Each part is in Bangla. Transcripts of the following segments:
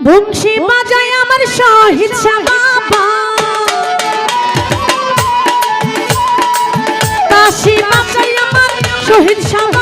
বংশী বাজায় আমার শহীদ শাহ বাবা কাশি বাজায় আমার শহীদ শাহ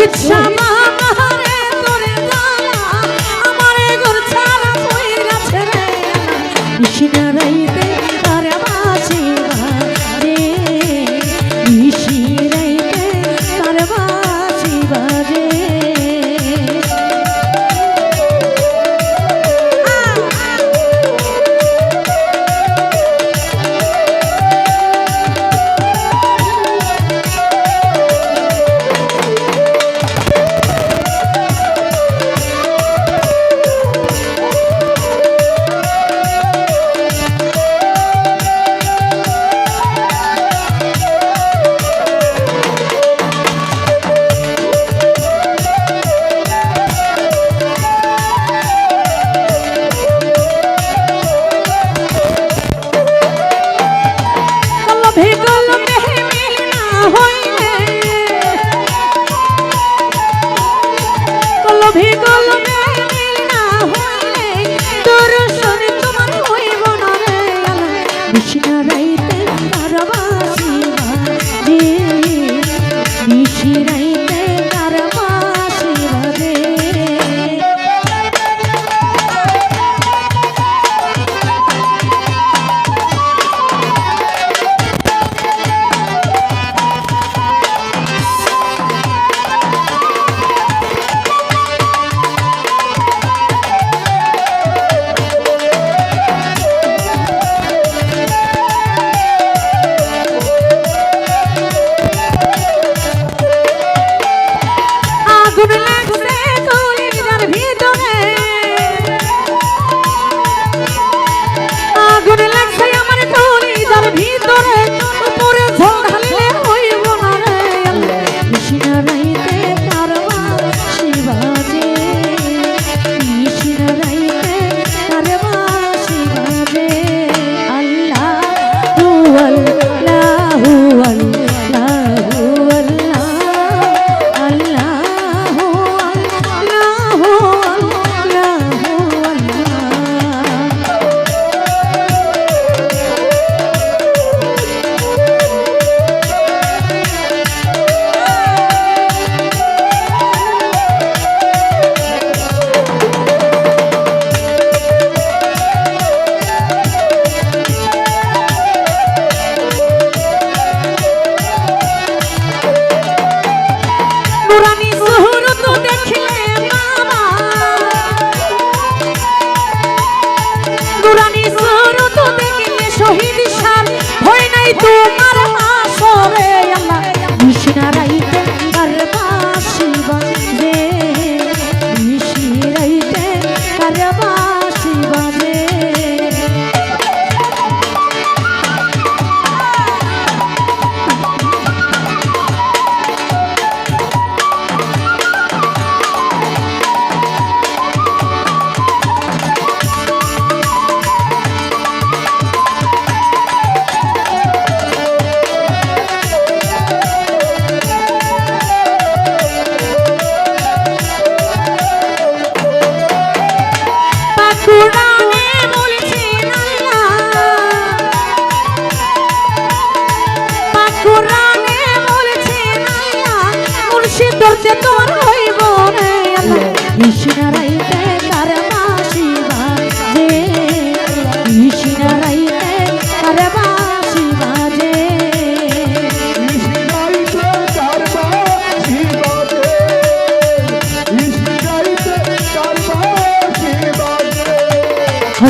你什么？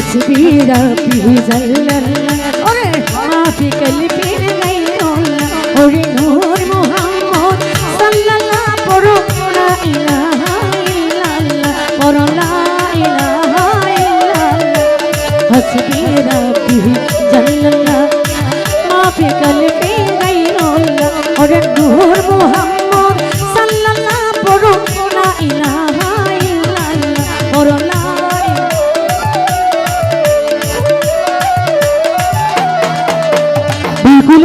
حسبي ربي جل الله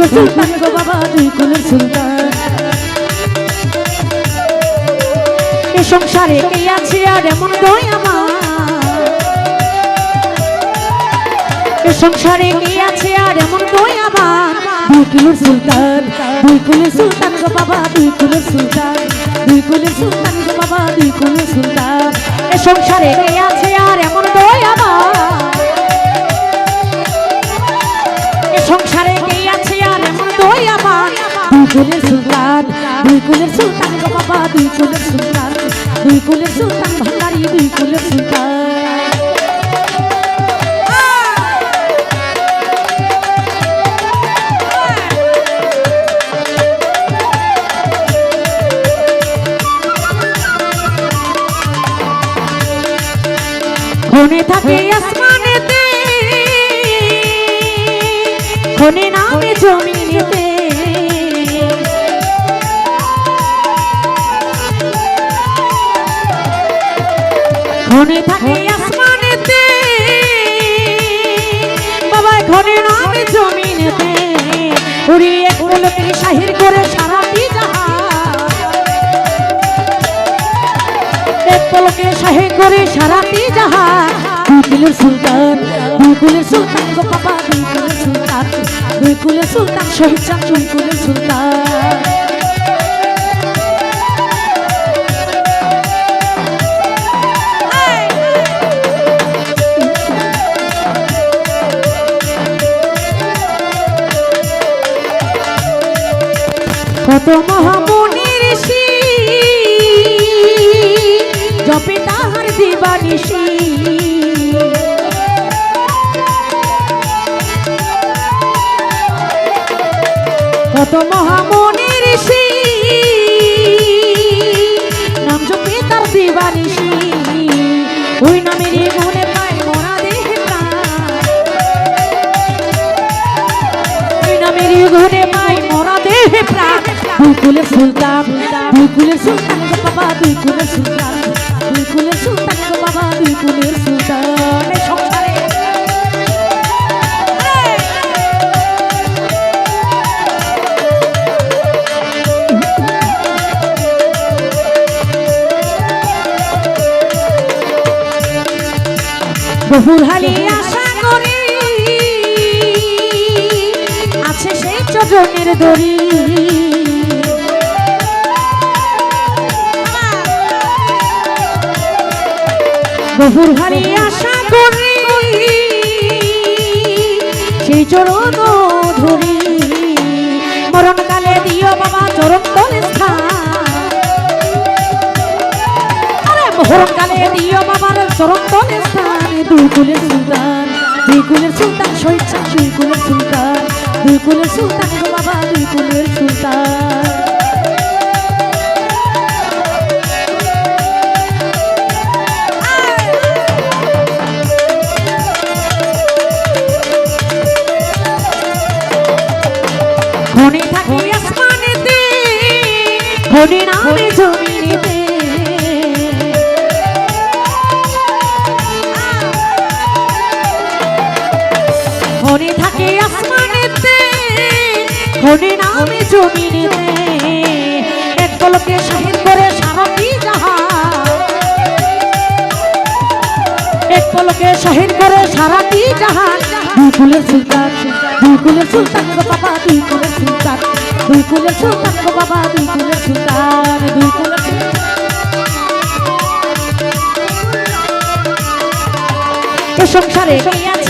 কুলের সংসারে কে আছে আর এমন দই আমার এ সংসারে কে আছে আর এমন দই আমার দুই কুলের সুলতান দুই কুলের সুলতান গো বাবা দুই কুলের সুলতান দুই কুলের সুলতান গো বাবা দুই কুলের সুলতান। এ সংসারে কে আছে আর এমন দই আমার দুই সুলতান দুই সুলতান গো বাবা দুই সুলতান দুই সুলতান ভান্ডারি দুই সুলতান। কোনে থাকে আসমানেতে কোনে কোনে থাকে আসমানেতে। বাবা ঘরে নামে জমিনেতে। উড়ি এক লোকের শাহির করে সারাটি এক পলকে শাহে করে সারাটি জাহান দুই সুলতান দুই সুলতান গো বাবা দুই সুলতান। দুই সুলতান, শহীদ চান দুই সুলতান। কত মহামনি ঋষি, জপে তাহার দিবানিষি কত মহামনি ঋষি, নাম জপে তার দিবানিষি ওই নামেরই দুই কুলের সুলতান দুই কুলের সুলতান গো বাবা দুই কুলের সুলতান দুই কুলের সুলতান গো বাবা দুই কুলের সুলতান। সংসারে। বহুর হালি আশা করি আছে সেই চজনের দড়ি। বহুর হারি আশা করি, সেই চরণ ধরি। মরণকালে দিও বাবা চরণ তলে মরণকালে দিও বাবার চরণ তলে স্থান। দুই কুলের সুলতান, দুই কুলের সুলতান শাহ, দুই কুলের সুলতান, দুই কুলের সুলতান, বাবা, দুই কুলের সুলতান। হরি নামে জমিনে এক পলকে শাহিদ করে সারা কি জাহা এক পলকে করে সারা কি জাহান দুই কুলের সুলতান, দুই কুলের সুলতান গো বাবা, দুই কুলের সুলতান। দুই কুলের সুলতান গো বাবা, দুই কুলের সুলতান, দুই কুলের এ সংসারে কি আছে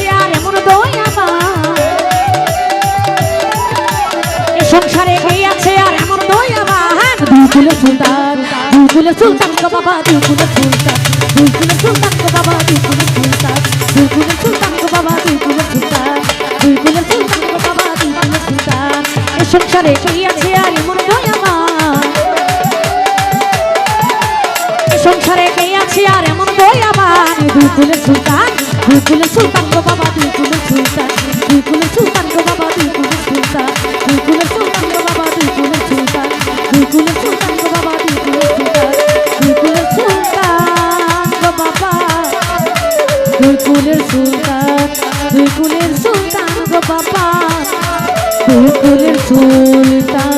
দয়াবান সুলতান দুই সুলতান গো বাবা দুই সুলতান দুই সুলতান গো বাবা দুই সুলতান দুই সুলতান গো বাবা দুই সুলতান দুই সুলতান গো বাবা দুই সুলতান। এ সংসারে কে আছে আর এমন দয়াবান সংসারে কে আছে আর এমন দয়াবান দুই সুলতান দুই সুলতান গো বাবা দুই সুলতান। সুলতান